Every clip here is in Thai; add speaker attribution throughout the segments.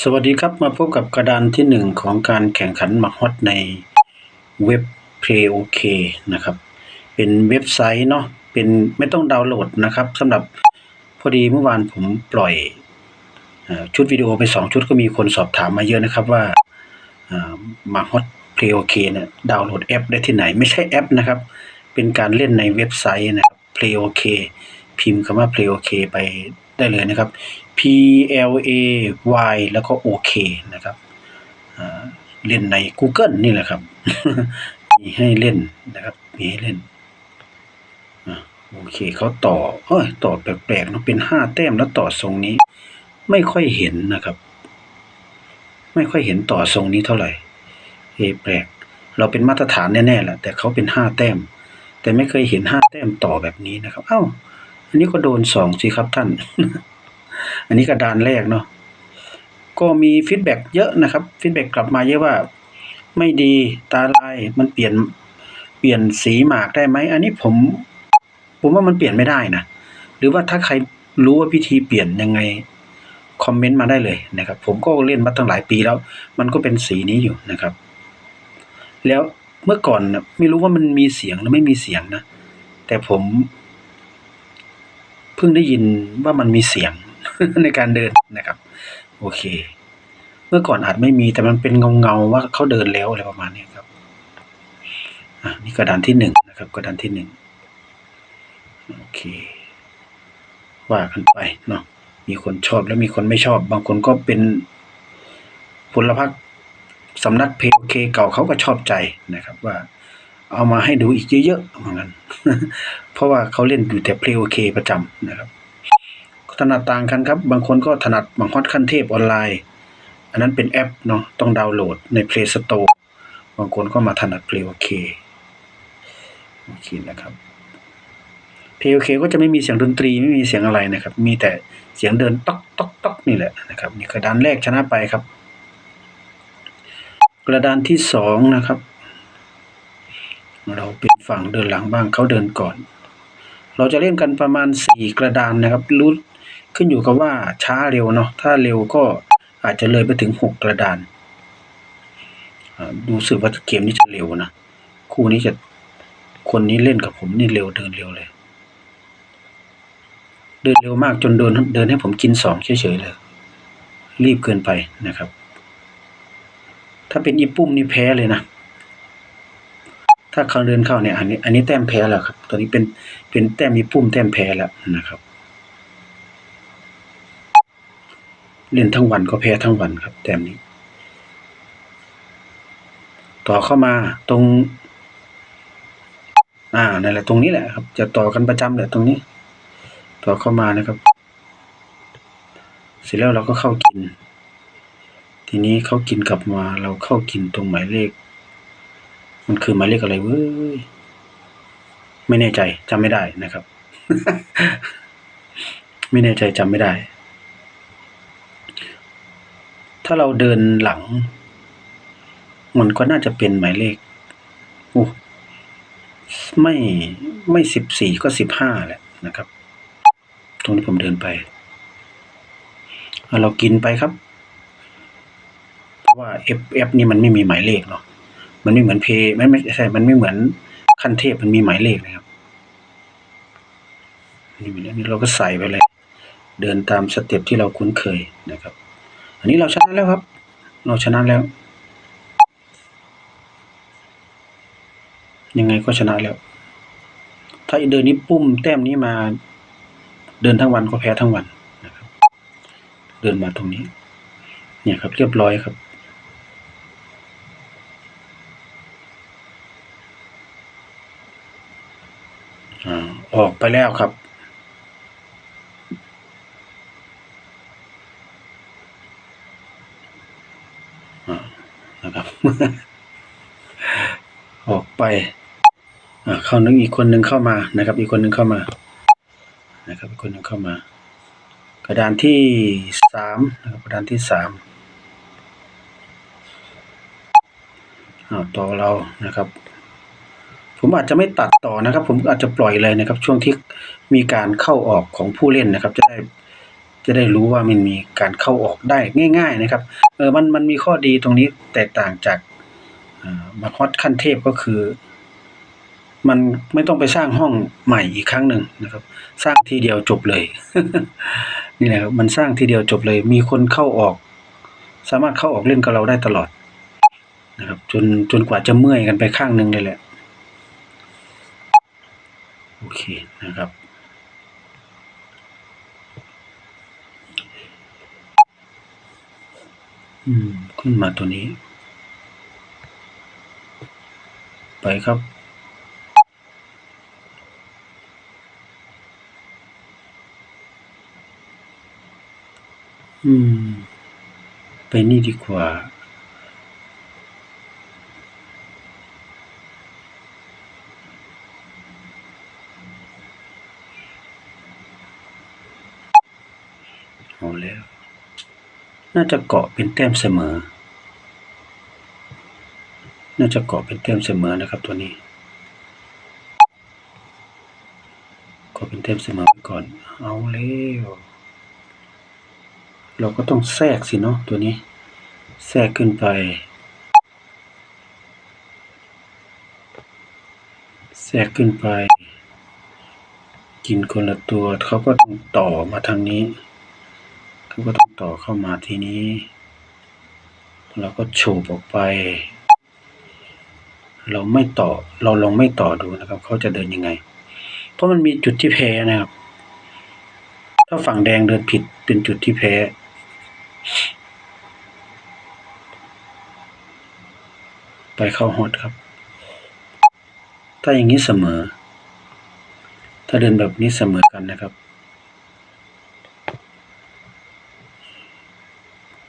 Speaker 1: สวัสดีครับมาพบกับกระดานที่หนึ่งของการแข่งขันหมากฮอตในเว็บ Play OK นะครับ เป็นเว็บไซต์เนาะเป็นไม่ต้องดาวน์โหลดนะครับสำหรับพอดีเมื่อวานผมปล่อยอชุดวิดีโอไปสองชุดก็มีคนสอบถามมาเยอะนะครับว่าหมากฮอต Play OK เนี่ยดาวน์โหลดแอปได้ที่ไหน ไม่ใช่แอปนะครับ เป็นการเล่นในเว็บไซต์นะครับ Play OK พิมพ์คำว่า Play OK ไป ได้เลยนะครับ P L A Y แล้วก็ OK นะครับเล่นใน Google นี่แหละครับ มีให้เล่นนะครับ มีให้เล่นอโอเคเขาต่อเอ้ยต่อแปลกๆเนาะเป็นห้าแต้มแล้วต่อทรงนี้ ไม่ค่อยเห็นนะครับ ไม่ค่อยเห็นต่อทรงนี้เท่าไหร่เอแปลก เราเป็นมาตรฐานแน่ๆแหละแต่เขาเป็นห้าแต้ม แต่ไม่เคยเห็นห้าแต้มต่อแบบนี้นะครับ เอ้า อันนี้ก็โดนสองสิครับท่าน อันนี้กระดานแรกเนาะ ก็มีฟีดแบ็กเยอะนะครับฟีดแบ็กกลับมาเยอะว่า ไม่ดีตาลายมันเปลี่ยนเปลี่ยนสีหมากได้ไหม อันนี้ผม ผมว่ามันเปลี่ยนไม่ได้นะ หรือว่าถ้าใครรู้ว่าวิธีเปลี่ยนยังไงคอมเมนต์มาได้เลยนะครับ ผมก็เล่นมาตั้งหลายปีแล้ว มันก็เป็นสีนี้อยู่นะครับ แล้วเมื่อก่อนไม่รู้ว่ามันมีเสียงหรือไม่มีเสียงนะ แต่ผม พิ่งได้ยินว่ามันมีเสียงในการเดินนะครับ โอเค เมื่อก่อนอาจไม่มีแต่มันเป็นเงาเงาๆว่าเขาเดินแล้วอะไรประมาณนี้ครับอะนี่กระดานที่หนึ่งนะครับ กระดานที่หนึ่งโอเค ว่ากันไปเนาะมีคนชอบและมีคนไม่ชอบ บางคนก็เป็นพลพรรคสำนักเพโอเคเก่าเขาก็ชอบใจนะครับว่า เอามาให้ดูอีกเยอะๆเหมือนกันเพราะว่าเขาเล่นอยู่แต่เพลย์โอเคประจำนะครับถนัดต่างกันครับ บางคนก็ถนัดบางฮอตขั้นเทพออนไลน์ อันนั้นเป็นแอปเนาะต้องดาวน์โหลดใน Play Store บางคนก็มาถนัดเพลย์โอเคโอเคนะครับเพลย์โอเคก็จะไม่มีเสียงดนตรีไม่มีเสียงอะไรนะครับ มีแต่เสียงเดินต๊อกต๊อกต๊อกนี่แหละนะครับ นี่กระดานแรกชนะไปครับ กระดานที่สองนะครับ เราเป็นฝั่งเดินหลังบ้างเขาเดินก่อน เราจะเล่นกันประมาณสี่กระดานนะครับรู้ขึ้นอยู่กับว่าช้าเร็วเนาะถ้าเร็วก็อาจจะเลยไปถึงหกกระดานดูสึกว่าเกมนี้จะเร็วนะคู่นี้จะคนนี้เล่นกับผมนี่เร็วเดินเร็วเลย เดินเร็วมากจนเดินเดินให้ผมกินสองเฉยๆเลย รีบเกินไปนะครับ ถ้าเป็นอีปุ้มนี่แพ้เลยนะ ถ้าเขาเดินเข้าเนี่ย อันนี้ อันนี้แต้มแพ้แล้วครับ ตัวนี้เป็นเป็นแต้มมีปุ่มแต้มแพ้แล้วนะครับ เล่นทั้งวันก็แพ้ทั้งวันครับ แต้มนี้ ต่อเข้ามาตรง อ่านั่นแหละตรงนี้แหละครับ จะต่อกันประจำแหละตรงนี้ ต่อเข้ามานะครับ เสร็จแล้วเราก็เข้ากิน ทีนี้เขากินกลับมาเราเข้ากินตรงหมายเลข มันคือหมายเลขอะไรเว้ยไม่แน่ใจจำไม่ได้นะครับ ไม่แน่ใจจำไม่ได้ ถ้าเราเดินหลัง มันก็น่าจะเป็นหมายเลขโอ้ไม่ไม่สิบสี่ก็สิบห้าแหละนะครับ ตรงที่ผมเดินไปเอาเรากินไปครับ เพราะว่า F F นี่มันไม่มีหมายเลขเนาะ มันไม่เหมือนเพย์มันไม่ใช่ มันไม่เหมือนขั้นเทพมันมีหมายเลขนะครับนี่มันอันนี้เราก็ใส่ไปเลย เดินตามสเต็ปที่เราคุ้นเคยนะครับ อันนี้เราชนะแล้วครับ เราชนะแล้ว ยังไงก็ชนะแล้ว ถ้าเดินนี้ปุ้มแต้มนี้มา เดินทั้งวันก็แพ้ทั้งวันนะครับ เดินมาตรงนี้ เนี่ยครับ เรียบร้อยครับ ออกไปแล้วครับอ่านะครับ ออกไปอ่าเข้านึงอีกคนหนึ่งเข้ามานะครับ อีกคนหนึ่งเข้ามา นะครับ อีกคนหนึ่งเข้ามา กระดานที่สามนะครับกระดานที่สามอ้าวต่อเรานะครับ ผมอาจจะไม่ตัดต่อนะครับ ผมอาจจะปล่อยเลยนะครับ ช่วงที่มีการเข้าออกของผู้เล่นนะครับ จะได้จะได้รู้ว่ามันมีการเข้าออกได้ง่าย ๆ นะครับเออมันมันมีข้อดีตรงนี้แตกต่างจากมาฮอตขั้นเทพก็คือ มันไม่ต้องไปสร้างห้องใหม่อีกครั้งหนึ่งนะครับ สร้างทีเดียวจบเลย นี่แหละครับมันสร้างทีเดียวจบเลย มีคนเข้าออก สามารถเข้าออกเล่นกับเราได้ตลอดนะครับ จนจนกว่าจะเมื่อยกันไปข้างหนึ่งเลยแหละ โอเคนะครับ อืม ขึ้นมาตัวนี้ ไปครับอืม ไปนี่ดีกว่า เอาแล้ว น่าจะเกาะเป็นแต้มเสมอ น่าจะเกาะเป็นแต้มเสมอนะครับตัวนี้เกาะเป็นแต้มเสมอไปก่อน เอาแล้วเราก็ต้องแทรกสิเนาะตัวนี้ แทรกขึ้นไป แทรกขึ้นไป กินคนละตัวเขาก็ต้องต่อมาทางนี้ เขาก็ต้องต่อเข้ามาทีนี้เราก็โฉบออกไป เราไม่ต่อ เราลองไม่ต่อดูนะครับ เขาจะเดินยังไง เพราะมันมีจุดที่แพ้นะครับ ถ้าฝั่งแดงเดินผิดเป็นจุดที่แพ้ ไปเข้าฮอตครับ ถ้าอย่างนี้เสมอ ถ้าเดินแบบนี้เสมอกันนะครับ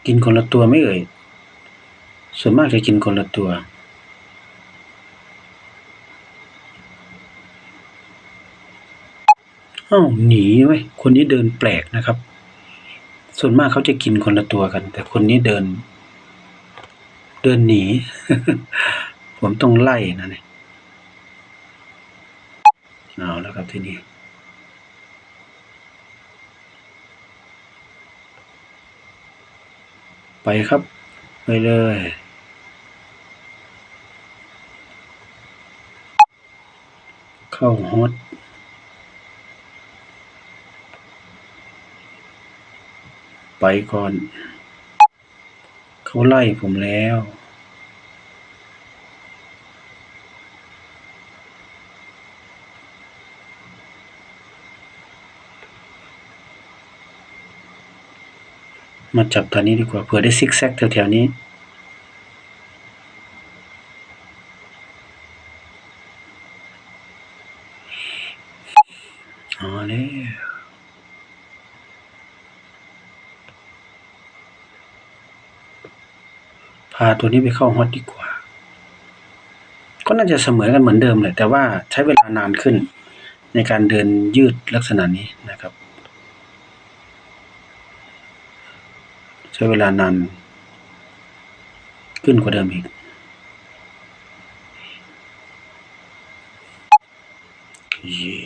Speaker 1: กินคนละตัวไม่เอ่ย ส่วนมากจะกินคนละตัวอ้าวหนีไว้ย คนนี้เดินแปลกนะครับ ส่วนมากเขาจะกินคนละตัวกัน แต่คนนี้เดิน เดินหนี ผมต้องไล่นะเนี่ย เอาแล้วครับทีนี้ ไปครับ ไปเลย เข้าฮอตไปก่อน เขาไล่ผมแล้ว มาจับตัวนี้ดีกว่าเผื่อได้ซิกแซกแถวๆนี้ อ๋อแล้วพาตัวนี้ไปเข้าฮอตดีกว่า ก็น่าจะเสมอกันเหมือนเดิมแหละแต่ว่าใช้เวลานานขึ้นในการเดินยืดลักษณะนี้นะครับ ใช้เวลานานขึ้นกว่าเดิมอีกเย่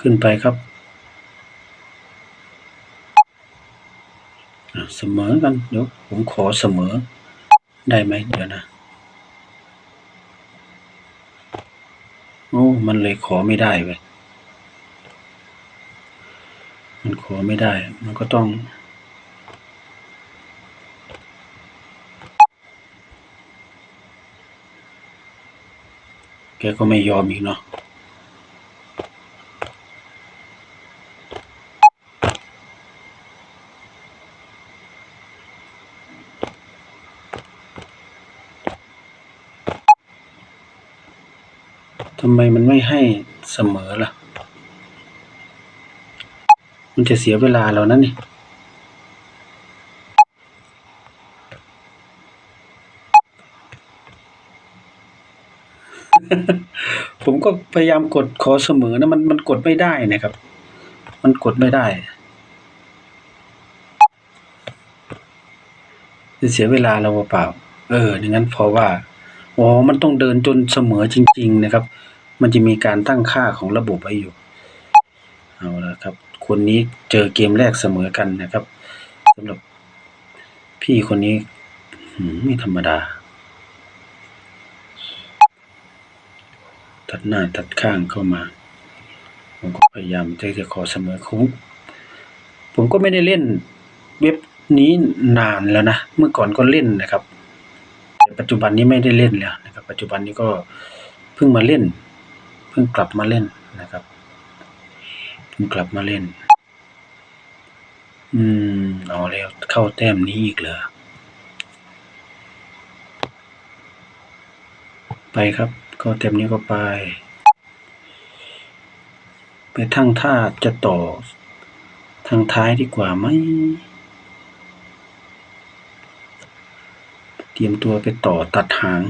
Speaker 1: ขึ้นไปครับ เสมอกัน เดี๋ยวผมขอเสมอ ได้ไหมเดี๋ยวนะ โอ้ มันเลยขอไม่ได้เว้ยมันขอไม่ได้ มันก็ต้อง แกก็ไม่ยอมอีกเนาะ ทำไมมันไม่ให้เสมอล่ะ มันจะเสียเวลาเรานั่นนี่ผมก็พยายามกดขอเสมอนะมันมันกดไม่ได้นะครับ มันกดไม่ได้จะเสียเวลาเราเปล่า เอออย่างนั้นเพราะว่า อ๋อ มันต้องเดินจนเสมอจริง ๆ นะครับ มันจะมีการตั้งค่าของระบบไว้อยู่ เอาละครับ คนนี้เจอเกมแรกเสมอกันนะครับสำหรับพี่คนนี้หืมไม่ธรรมดา ตัดหน้าตัดข้างเข้ามาผมก็พยายามที่จะขอเสมอคุ้มผมก็ไม่ได้เล่นเว็บนี้นานแล้วนะ เมื่อก่อนก็เล่นนะครับ ปัจจุบันนี้ไม่ได้เล่นแล้วนะครับ ปัจจุบันนี้ก็เพิ่งมาเล่น เพิ่งกลับมาเล่นนะครับ เพิ่งกลับมาเล่น อืมเอาแล้วเข้าแต้มนี้อีกเหรอไปครับเข้าแต้มนี้ก็ไป ไปทั้งท่าจะต่อทางท้ายดีกว่าไหม ตรียมตัวไปต่อตัดหาง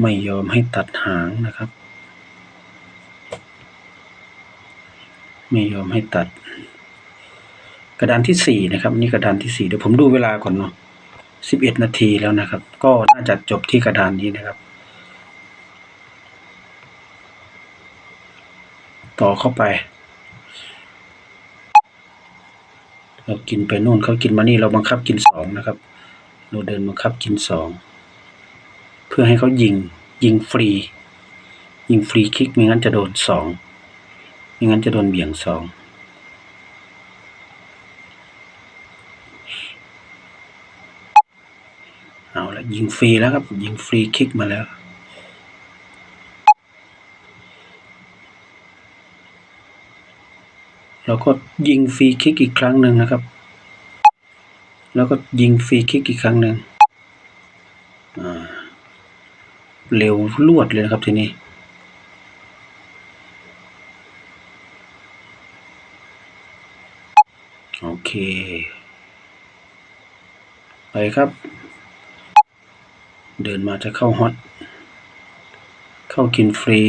Speaker 1: ไม่ยอมให้ตัดหางนะครับ ไม่ยอมให้ตัด กระดานที่สี่นะครับนี่กระดานที่สี่เดี๋ยวผมดูเวลาก่อนเนาะสิบเอ็ดนาทีแล้วนะครับ ก็น่าจะจบที่กระดานนี้นะครับ ต่อเข้าไป เรากินไปนู่นเขากินมานี่เราบังคับกินสองนะครับ เราเดินบังคับกินสองเพื่อให้เขายิงยิงฟรี ยิงฟรีคิกไม่งั้นจะโดนสองไม่งั้นจะโดนเบี่ยงสองเอาละยิงฟรีแล้วครับ ยิงฟรีคิกมาแล้ว เราก็ยิงฟรีคิกอีกครั้งหนึ่งนะครับ แล้วก็ยิงฟรีคิกอีกครั้งหนึ่งเร็วรวดเลยนะครับทีนี้โอเค ไปครับ เดินมาจะเข้าฮอต เข้ากินฟรี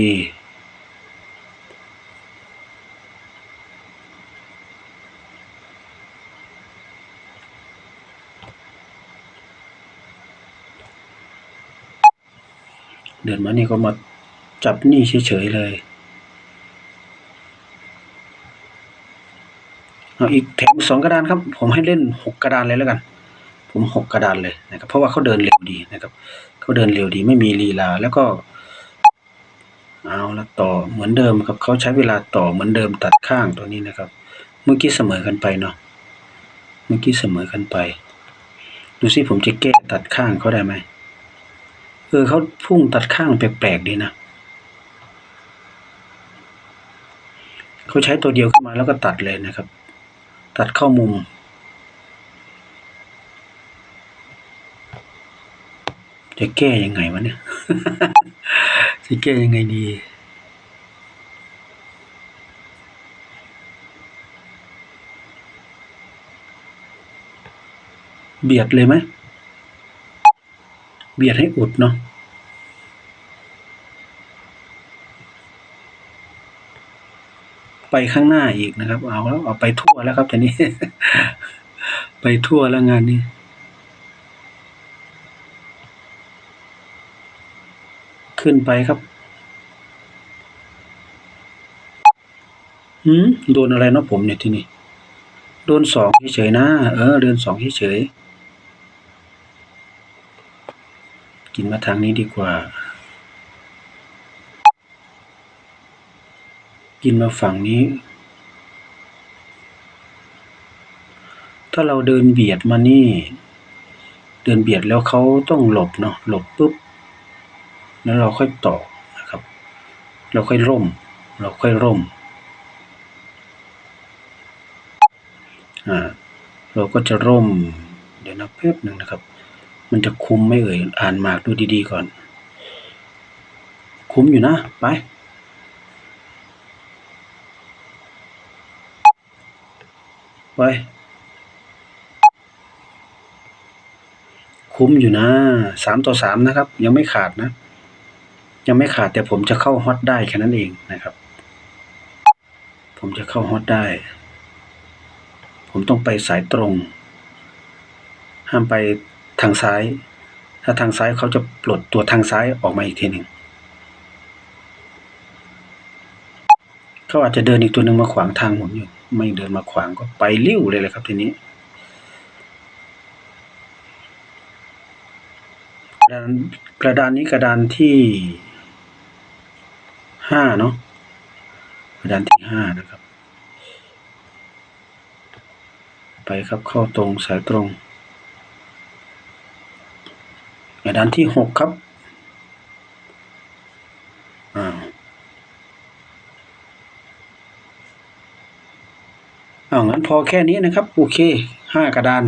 Speaker 1: เดินมานี่ก็มาจับหนี่เฉยๆเลย เอาอีกแถมสองกระดานครับ ผมให้เล่นหกกระดานเลยแล้วกัน ผมหกกระดานเลยนะครับ เพราะว่าเขาเดินเร็วดีนะครับ เขาเดินเร็วดีไม่มีลีลาแล้วก็ เอาละต่อเหมือนเดิมครับเขาใช้เวลาต่อเหมือนเดิมตัดข้างตัวนี้นะครับ เมื่อกี้เสมอกันไปเนาะ เมื่อกี้เสมอกันไป ดูสิผมจะแก้ตัดข้างเขาได้ไหม ออเขาพุ่งตัดข้างแปลกๆดีนะเขาใช้ตัวเดียวขึ้นมาแล้วก็ตัดเลยนะครับ ตัดเข้ามุม จะแก้ยังไงวะเนี่ย จะแก้ยังไงดีเบียดเลยไหม เบียดให้อุดเนาะไปข้างหน้าอีกนะครับ เอาแล้วเอาไปทั่วแล้วครับทีนี้ ไปทั่วแล้วงานนี้ขึ้นไปครับ หืมโดนอะไรเนาะผมเนี่ยที่นี่ โดนสองเฉยๆนะ เออ เดินสองเฉยๆ กินมาทางนี้ดีกว่า กินมาฝั่งนี้ ถ้าเราเดินเบียดมานี่ เดินเบียดแล้วเขาต้องหลบเนาะหลบปุ๊บ แล้วเราค่อยต่อนะครับ เราค่อยร่ม เราค่อยร่มอ่าเราก็จะร่ม เดี๋ยวนะแป๊บหนึ่งนะครับ มันจะคุมไม่เอ่ย อ่านหมากดูดีๆก่อน คุ้มอยู่นะ ไป ไป คุ้มอยู่นะ สามต่อสามนะครับ ยังไม่ขาดนะ ยังไม่ขาดแต่ผมจะเข้าฮอตได้แค่นั้นเองนะครับ ผมจะเข้าฮอตได้ ผมต้องไปสายตรง ห้ามไป ทางซ้าย ถ้าทางซ้ายเขาจะปลดตัวทางซ้ายออกมาอีกทีหนึ่งเขาอาจจะเดินอีกตัวหนึ่งมาขวางทางผมอยู่ ไม่เดินมาขวางก็ไปเลี้ยวเลยเลยครับทีนี้กระดานกระดานนี้กระดานที่ห้าเนาะกระดานที่ห้านะครับ ไปครับเข้าตรงสายตรง กระดานที่หกครับอ้าวอ้าวงั้นพอแค่นี้นะครับ โอเคห้ากระดาน